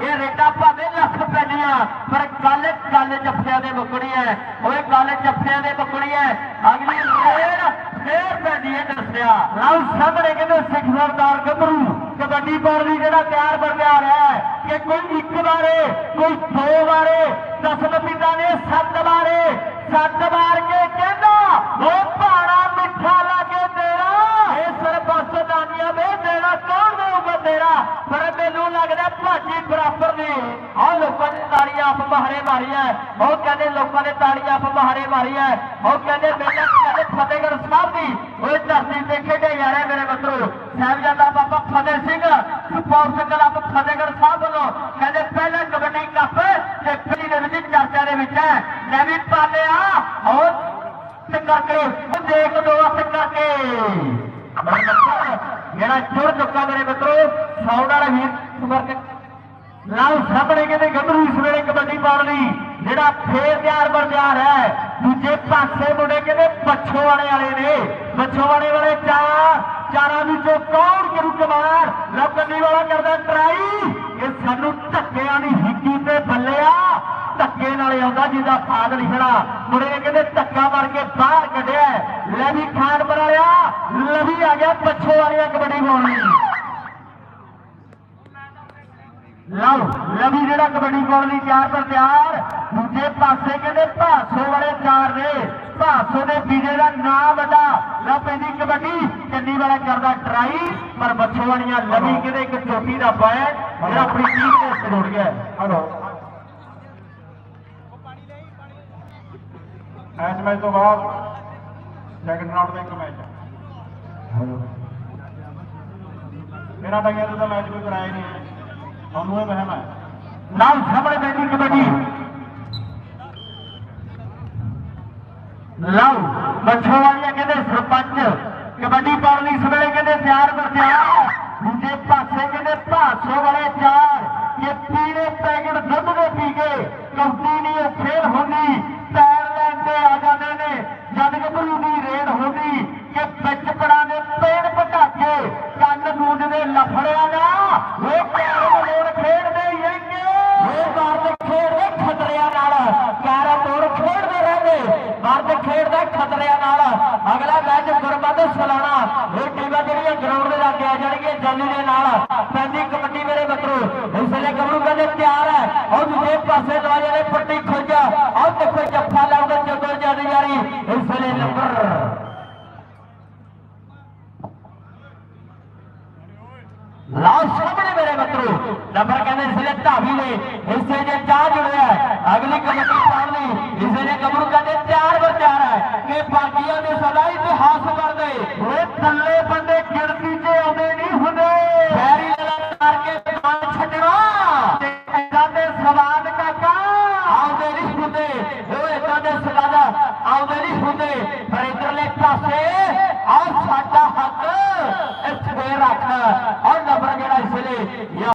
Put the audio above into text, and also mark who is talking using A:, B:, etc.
A: ਇਹ ਰੇਟਾ ਭਾਵੇਂ ਲੱਖ ਪੈਣੀਆਂ, ਪਰ ਗੱਲ ਗੱਲ ਜੱਫਿਆਂ ਦੇ ਮੁੱਕਣੀ ਹੈ। ਓਏ, ਗੱਲ ਜੱਫਿਆਂ ਦੇ ਮੁੱਕਣੀ ਹੈ। ਅਗਲੀ ਰੇਡ ਫੇਰ ਪੈਣੀ ਹੈ ਦੱਸਿਆ ਲਓ ਸਾਹਮਣੇ ਕਹਿੰਦੇ, ਸਿੱਖ ਸਰਦਾਰ ਗੱਭਰੂ। ਕਬੱਡੀ ਪਾਉਣ ਲਈ ਜਿਹੜਾ ਤਿਆਰ ਬਰ ਤਿਆਰ ਹੈ ਕਿ ਕੋਈ ਇੱਕ ਵਾਰੇ, ਕੋਈ ਦੋ ਵਾਰੇ, ਦਸਮ ਪਿਤਾ ਨੇ ਸੱਤ ਵਾਰੇ, ਸੱਤ ਵਾਰ ਕੇ ਕਹਿੰਦਾ ਉਹ ਭਾਣਾ ਮਿੱਠਾ ਲਾਗੇ ਤੇਰਾ ਇਹ ਸਰਬੱਤ ਦਾਨੀਆਂ ਵੇ ਦੇਣਾ ਕੌਣ ਦੇਊਗਾ ਤੇਰਾ, ਪਰ ਮੈਨੂੰ ਲੱਗਦਾ ਭਾਜੀ ਬਰਾਬਰ ਦੀ ਆਹ ਲੋਕਾਂ ਨੇ ਤਾੜੀਆਂ ਆਪ ਬਹਾਰੇ ਮਾਰੀਆਂ। ਉਹ ਕਹਿੰਦੇ ਲੋਕਾਂ ਨੇ ਤਾੜੀਆਂ ਆਪ ਬਹਾਰੇ ਮਾਰੀਆਂ। ਉਹ ਕਹਿੰਦੇ ਮੇਲਾ ਕਹਿੰਦੇ ਫਤਿਹਗੜ੍ਹ ਸਾਹਿਬ ਦੀ। ਓਏ ਧਰਤੀ ਤੇ ਖੇਡੇ ਯਾਰੇ ਮੇਰੇ ਮਿੱਤਰੋ। ਸਾਹਿਬਜ਼ਾਦਾ ਬਾਬਾ ਫਤਿਹ ਸਿੰਘ ਸਪੋਰਟਸ ਕਲੱਬ ਫਤਿਹਗੜ੍ਹ ਸਾਹਿਬ ਵੱਲੋਂ ਕਹਿੰਦੇ ਪਹਿਲਾ ਕਬੱਡੀ ਕੱਪ ਤੇ ਪਹਿਲੀ ਦੇ ਵਿੱਚ ਚਰਚਾ ਦੇ ਵਿੱਚ ਹੈ। ਮੈਂ ਵੀ ਪਾਲਿਆ। ਉਹ ਤੇ ਕਰਕੇ, ਉਹ ਦੇਖ ਦੋ ਹੱਥ ਕਰਕੇ। ਜਿਹੜਾ ਜੁੜ ਚੁੱਕਾ ਮੇਰੇ ਮਿੱਤਰੋ, ਸਾਊਂਡ ਵਾਲਾ ਵੀਰ ਸਮਰਕ ਲਾਓ ਸਾਹਮਣੇ ਕਹਿੰਦੇ, ਗੱਭਰੂ ਇਸ ਵੇਲੇ ਕਬੱਡੀ ਪਾਉਣ ਲਈ। ਜਿਹੜਾ ਫੇਰ ਤਿਆਰ ਬਰ ਤਿਆਰ ਹੈ, ਦੂਜੇ ਪਾਸੇ ਮੁੰਡੇ ਕਹਿੰਦੇ ਪੱਛੋ ਵਾਲੇ ਵਾਲੇ ਨੇ। ਪੱਛੋ ਵਾਲੇ ਵਾਲੇ ਚਾਰ ਚਾਰਾਂ ਵਿੱਚੋਂ ਕੌਣ ਕਰੂ ਕਮਾਰ ਲਵਕੰਨੀ ਵਾਲਾ ਕਰਦਾ ਟਰਾਈ ਇਹ ਸਾਨੂੰ ਧੱਕਿਆਂ ਦੀ ਹਿੱਕੀ ਤੇ ਬੱਲਿਆ ਧੱਕੇ ਨਾਲ ਆਉਂਦਾ ਜਿਹਦਾ ਫਾਦ ਲਿਖਣਾ ਮੁੰਡੇ ਨੇ ਕਹਿੰਦੇ, ਧੱਕਾ ਮਾਰ ਕੇ ਬਾਹਰ ਕੱਢਿਆ ਲੈ ਵੀ ਖਾਨਪੁਰ ਵਾਲਿਆ ਪੱਛੋ ਵਾਲਿਆ ਕਬੱਡੀ ਪਾਉਣ ਲਓ ਲਵੀ ਜਿਹੜਾ ਕਬੱਡੀ ਪਾਉਣ ਲਈ ਤਿਆਰ ਪਰ ਤਿਆਰ ਦੂਜੇ ਪਾਸੇ ਕਹਿੰਦੇ ਭਾਸੋ ਵਾਲੇ ਚਾਰ ਨੇ। ਭਾਸੋ ਦੇ ਵੀਰੇ ਦਾ ਨਾਮ ਵੱਡਾ। ਲਓ ਪੈਂਦੀ ਕਬੱਡੀ ਚੰਨੀ ਵਾਲਾ ਕਰਦਾ ਟਰਾਈ ਪਰ ਬੱਛੋ ਵਾਲੀਆਂ ਲਵੀ ਕਹਿੰਦੇ ਇੱਕ ਚੋਟੀ ਦਾ ਬੈਟ ਜਿਹੜਾ ਆਪਣੀ ਟੀਮ ਦੇ ਜੁੜ ਗਿਆ ਹਲੋ।
B: ਇਸ ਮੈਚ ਤੋਂ ਬਾਅਦ ਸੈਕੰਡ ਰਾਊਂਡ ਦਾ ਇੱਕ ਮੈਚ ਹੈ। ਮੇਰਾ ਟੰਗਿਆ ਤੋਂ ਤਾਂ ਮੈਚ ਕੋਈ ਕਰਾਇਆ ਨਹੀਂ। ਹੈ ਤੁਹਾਨੂੰ ਇਹ ਵਹਿਮ ਹੈ।
A: ਨਾਲ ਸਾਹਮਣੇ ਪੈਂਦੀ ਕਬੱਡੀ। ਲਓ ਬੱਛੋ ਵਾਲੀਆਂ ਕਹਿੰਦੇ ਸਰਪੰਚ, ਕਬੱਡੀ ਪਾਉਣ ਲਈ ਇਸ ਵੇਲੇ ਕਹਿੰਦੇ ਤਿਆਰ ਬਰ ਤਿਆਰ। ਦੂਜੇ ਪਾਸੇ ਕਹਿੰਦੇ ਭਾਸੋ ਵਾਲੇ ਚਾਰ ਇਹ ਪੀਲੇ ਪੈਕਟ ਦੁੱਧ ਦੇ ਪੀ ਕੇ ਕਬੱਡੀ ਨਹੀਂ ਉਹ ਖੇਡ ਹੁੰਦੀ ਪੈਰ ਲੈਣ ਤੇ ਆ ਜਾਂਦੇ ਨੇ ਜਦ ਗੱਭਰੂ ਦੀ ਰੇਡ ਹੁੰਦੀ ਕਿ ਵਿੱਚ ਪੜਾ ਦੇ ਪੇੜ ਪਟਾਕੇ ਕੰਨ ਮੂੰਡ ਦੇ ਲਫੜਿਆਂ ਦਾ ਉਹ ਕੈਰਮ ਲੋੜ ਖੇਡਦੇ ਹੀ ਰਹਿੰਗੇ ਉਹ ਮਰਦ ਖੇਡਦੇ ਖਤਰਿਆਂ ਨਾਲ ਕੈਰਮ ਲੋੜ ਖੇਡਦੇ ਰਹਿੰਦੇ ਮਰਦ ਖੇਡਦਾ ਖਤਰਿਆਂ ਨਾਲ। ਅਗਲਾ ਮੈਚ ਗੁਰਮਤ ਸਲਾਣਾ ਇਹ ਟੀਮਾਂ ਜਿਹੜੀਆਂ ਗਰਾਊਂਡ ਦੇ ਲਾਗੇ ਆ ਜਾਣਗੀਆਂ ਜਾਲੀ ਦੇ ਨਾਲ। ਪੈਂਦੀ ਕਬੱਡੀ ਮੇਰੇ ਮਿੱਤਰੋ, ਇਸ ਵੇਲੇ ਗੱਭਰੂ ਕਹਿੰਦੇ ਤਿਆਰ ਹੈ। ਉਹ ਦੂਜੇ ਪਾਸੇ ਦਵਾਈਆਂ ਦੇ ਪੱਟੀ ਖੁੱਜਾ। ਆਹ ਦੇਖੋ ਜੱਫਾ ਲਾਉਂਦਾ ਜਦੋਂ ਜਦ ਯਾਰੀ ਇਸ ਵੇਲੇ ਨੰਬਰ ਲਾਓ ਸਾਹਮਣੇ ਮੇਰੇ ਮਿੱਤਰੋ। ਨੰਬਰ ਕਹਿੰਦੇ ਇਸ ਵੇਲੇ ਢਾਵੀ ਨੇ। ਇਸੇ ਜੇ ਚਾਹ ਜੁੜਿਆ ਪਾਸੇ ਆ ਸਾਡਾ ਹੱਕ ਇੱਥੇ ਰੱਖ ਔਰ ਨੰਬਰ ਜਿਹੜਾ ਇਸ ਵੇਲੇ